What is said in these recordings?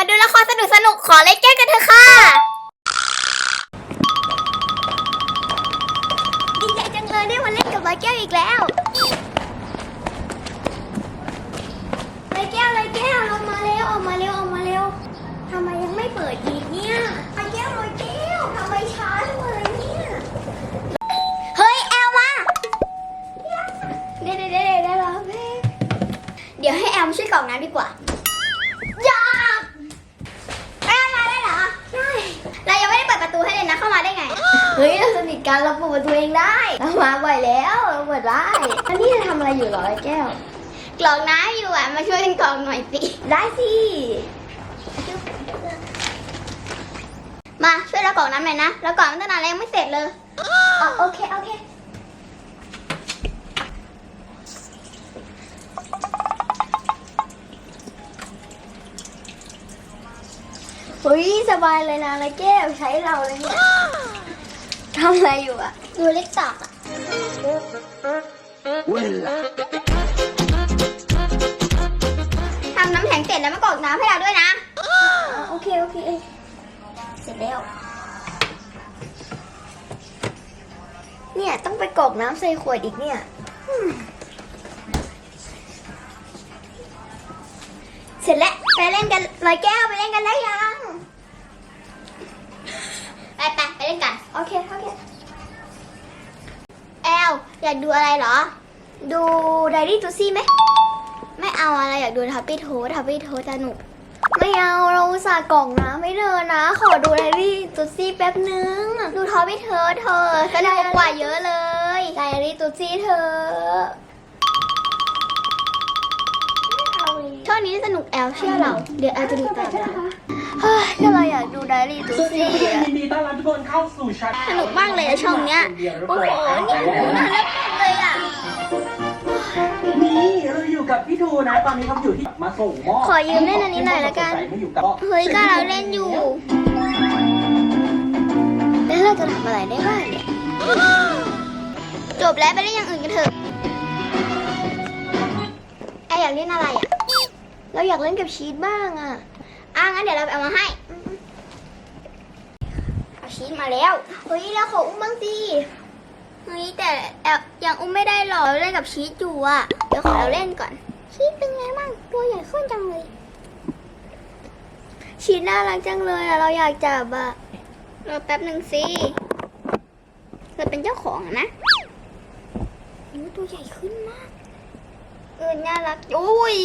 มาดูละครสนุกสนุกๆขอเล่นแก้วกันเถอะค่ะ ดีใจจังเลยได้มาเล่นกับร้อยแก้วอีกแล้วร้อยแก้วร้อยแก้วออกมาเร็วออกมาเร็วออกมาเร็วทำไมยังไม่เปิดอีกเนี่ยร้อยแก้วร้อยแก้วทำไมช้าจังเลยเนี่ยเฮ้ยแอลมาเดี๋ยวเดี๋ยวเดี๋ยวเดี๋ยวรอแป๊บเดี๋ยวให้แอลมาช่วยกรอกน้ำดีกว่าอยากแอลมาได้เหรอใช่เรายังไม่ได้เปิดประตูให้เลยนะเข้ามาได้ไง เฮ้ยเราสนิทกันเราเปิดประตูเองได้เรามาบ่อยแล้วเราเปิดได้อันนี้จะทำอะไรอยู่เหรอไอ้แก้ว กรอกน้ำอยู่อะมาช่วยกันกรอกหน่อยสิได้สิมาช่วยเรากรอกน้ำหน่อยนะเรากรอกตั้งนานแล้วยังไม่เสร็จเลยอ๋อโอเคโอเคเฮ้ยสบายเลยนะไรแก้วใช้เราเลยเนี่ย ทำอะไรอยู่อะดูเล็กตอกอะทำน้ำแข็งเสร็จแล้วมากรอกน้ำให้เราด้วยนะโอเคโอเค เสร็จแล้ว เนี่ยต้องไปกรอกน้ำใส่ขวดอีกเนี่ยเสร็จแล้วไปเล่นกันลอยแก้วไปเล่นกันได้ยัง ไปไปไปเล่นกัน โอเค โอเค แอลอยากดูอะไรเหรอ ดูไดรี่ตูซี่ไหม ไม่เอาอะไรอยากดูทัพปี้โททัพปี้โทสนุก ไม่เอาเราอุตส่าห์กล่องน้ำไม่เดินนะ ขอดูไดรี่ตูซี่แป๊บนึง ดูทัพปี้เธอเธอสนุกกว่าเยอะเลยไดรี่ตูซี่เธอ ช่วงนี้สนุกแอลเชื่อเรา เดี๋ยวแอลจะดูตามเราเฮ้ยก็เราอยากดูไดรี่ตูสวัสดีซี่ค่ะอะยินดีต้อนรับทุกคนเข้าสู่ชั้นสนุกมากเลยอะช่องเนี้ย โอ้โห นี่หนูน่ารักมากเลยอะ นี่เราอยู่กับพี่ทูนะ ตอนนี้เขาอยู่ที่มาส่งหม้อขอยืมเล่นอันนี้หน่อยละกันมาอยู่กับเฮ้ยก็เราเล่นอยู่ แล้วเราจะทำอะไรได้บ้างเนี่ย จบแล้วไปเล่นอย่างอื่นกันเถอะแอร์อยากเล่นอะไรอะ เราอยากเล่นกับชีสบ้างอะอะงั้นเดี๋ยวเราไปเอามาให้ เอาชีสมาแล้ว เฮ้ยเราขออุ้มบ้างสิ เฮ้ยแต่แอบยังอุ้มไม่ได้หรอกเราเล่นกับชีสอยู่อะ เดี๋ยวขอเราเล่นก่อน ชีสเป็นไงบ้างตัวใหญ่ขึ้นจังเลย ชีสน่ารักจังเลยอะเราอยากจับอะรอแป๊บหนึ่งสิเราเป็นเจ้าของนะตัวใหญ่ขึ้นมาก เออน่ารัก โอ้ย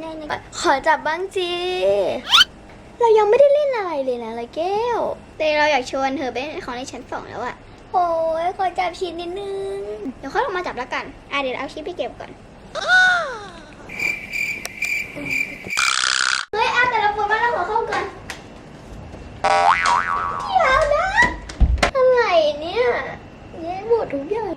นี่นี่ขอจับบ้างสิเรายังไม่ได้เล่นอะไรเลยนะละแก้วแต่เราอยากชวนเธอไปเล่นของในชั้นสองแล้วอะโอ้ยขอจับชีสนิดนึง เดี๋ยวค่อยลงมาจับแล้วกันอะเดี๋ยวเอาชีสไปเก็บก่อนเฮ้ยเอาแต่ละคนมาแล้วขอเข้ากันเดี๋ยวนะอะไรเนี่ยเนี่ยหมดทุกอย่าง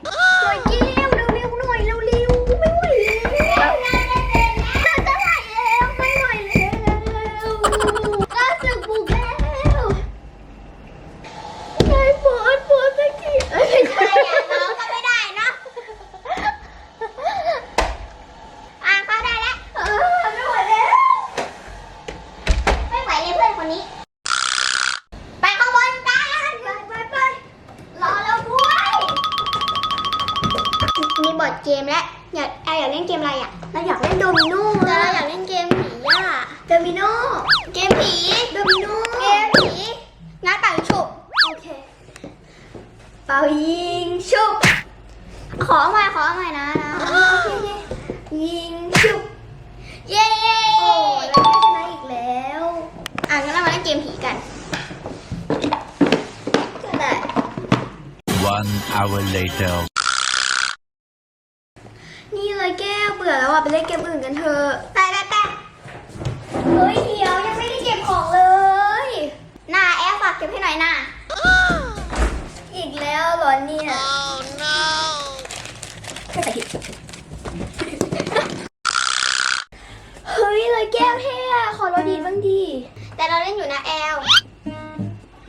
มีบอร์ดเกมแล้วอยากแอร์อยากเล่นเกมอะไรอะเราอยากเล่นโดมิโน่แต่เราอยากเล่นเกมผีอะโดมิโน่เกมผีโดมิโน่เกมผีงัดเป่ายิงฉุบโอเคเป่ายิงฉุบขอใหม่ขอใหม่นะนะโอเคโอเคยิงฉุบเย้โอ้แล้วก็ชนะอีกแล้วอะงั้นเรามาเล่นเกมผีกันก็ได้ One hour later. นี่เลยแก้วเบื่ อแล้วอะไปเล่นเกมอื่นกันเถอะไปไปไปเฮ้ยเดี๋ยวยังไม่ได้เก็บของเลยน่าแอฟฝากเก็บให้หน่อยน่ะอีกแล้วเหรอเนี่ย oh no เฮ้ยเลยแก้วเท่อะขอเราดีดบ้างดี แต่เราเล่นอยู่นะแอล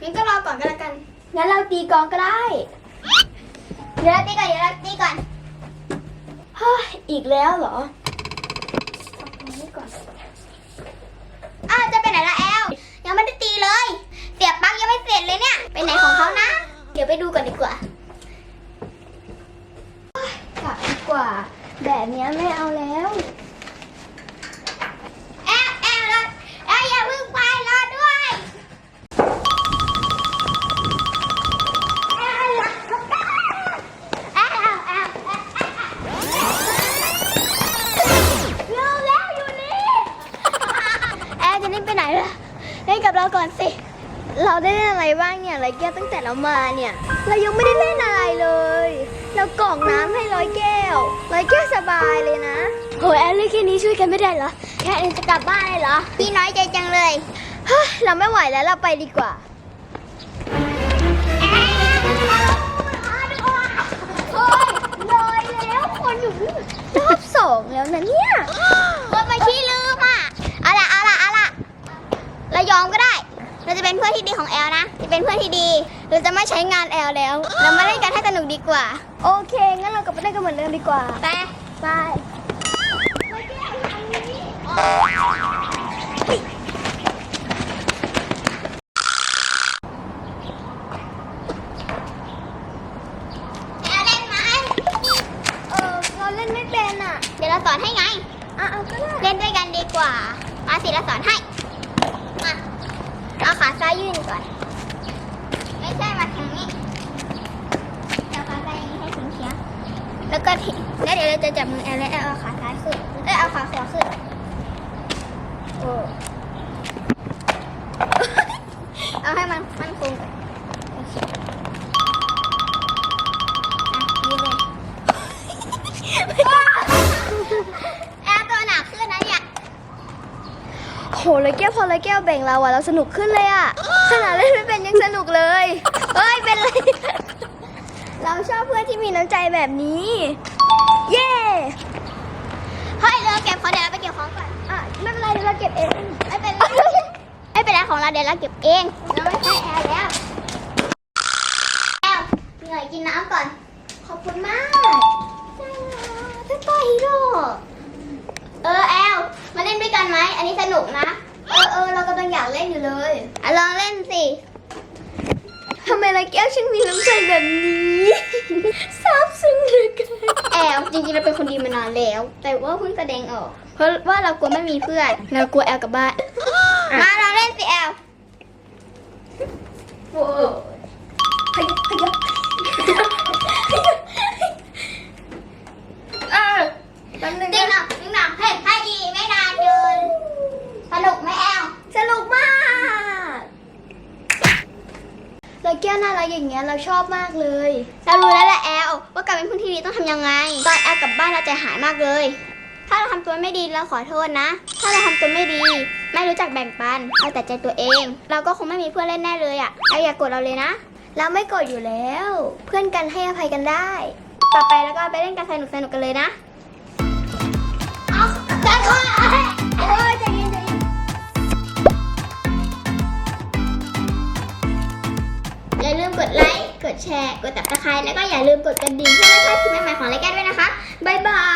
งั้นก็รอก่อนก็แล้วกัน งั้นเราตีกลองก็ได้ เดี๋ยวเราตีก่อนเดี๋ยวเราตีก่อนเฮ้ย อีกแล้วเหรอ ก้วตั้งแต่เรามาเนี่ย เรายังไม่ได้เล่นอะไรเลย เรากรอกน้ำให้ร้อยแก้ว ร้อยแก้วสบายเลยนะ โหแอนเล่นแค่นี้ช่วยกันไม่ได้เหรอแค่เองจะกลับบ้านเลยเหรอ พี่น้อยใจจังเลย เฮ้ย เราไม่ไหวแล้วเราไปดีกว่า ดีกว่า โอเค งั้นเรากลับไปเล่นกันเหมือนเดิมดีกว่า ไป ไปแอลเล่นไหมเออเราเล่นไม่เป็นอะ เดี๋ยวเราสอนให้ไง อะเอาก็ได้ เล่นด้วยกันดีกว่ามาสิเราสอนให้ มา เอาขาซ้ายยื่นก่อน ไม่ใช่มาทางนี้เอาขาซ้ายอย่างนี้ให้ถึงเคียง แล้วก็ทีแล้วเดี๋ยวเราจะจับมือแอลและแอลเอาขาซ้ายขึ้นเอ้ยเอาขาขวาขึ้นโอ้เอาให้มันมันคงก่อนโอเคอะนี่เลยแอลตัวหนักขึ้นนะเนี่ยโหเลยแก้วพอเลยแก้วแบ่งเราอะเราสนุกขึ้นเลยอะขนาดเล่นไม่เป็นยังสนุกเลย เฮ้ย เป็นไร เราชอบเพื่อนที่มีน้ำใจแบบนี้ เย้เฮ้ยเราเก็บของเดี๋ยวเราไปเก็บของก่อนอะไม่เป็นไรเดี๋ยวเราเก็บเองไม่เป็นไรไม่เป็นไรของเราเดี๋ยวเราเก็บเองเราไม่ใช่แอร์แล้วแอลเหนื่อยกินน้ำก่อน ขอบคุณมากใช่แล้วพี่ป้าฮีโร่เออแอลมาเล่นด้วยกันไหมอันนี้สนุกนะ เออเออเรากำลังอยากเล่นอยู่เลยอะลองเล่นสิ ทำไมละแก้วฉันมีน้ำใจแบบนี้ซาบซึ้งเหลือเกินแอลจริงๆเราเป็นคนดีมานานแล้ว แต่ว่าเพิ่งแสดงออก เพราะว่าเรากลัวไม่มีเพื่อนเรากลัวแอลกลับบ้านมาลองเล่นสิแอลโว้ อย่างเงี้ยเราชอบมากเลย เรารู้แล้วแหละแอลว่าการเป็นเพื่อนที่ดีต้องทำยังไง ตอนแอลกลับบ้านเราใจหายมากเลย ถ้าเราทำตัวไม่ดีเราขอโทษนะ ถ้าเราทำตัวไม่ดี ไม่รู้จักแบ่งปันเอาแต่ใจตัวเอง เราก็คงไม่มีเพื่อนเล่นแน่เลยอะเราอย่ากดเราเลยนะ เราไม่โกรธอยู่แล้ว เพื่อนกันให้อภัยกันได้ ต่อไปแล้วก็ไปเล่นกันสนุกสนุกๆกันเลยนะ เอาใจคอโอ้ย กดไลค์ กดแชร์ กดติดตามแล้วก็อย่าลืมกดกระดิ่งเพื่อไม่พลาดคลิปใหม่ๆของรายการด้วยนะคะ บ๊ายบาย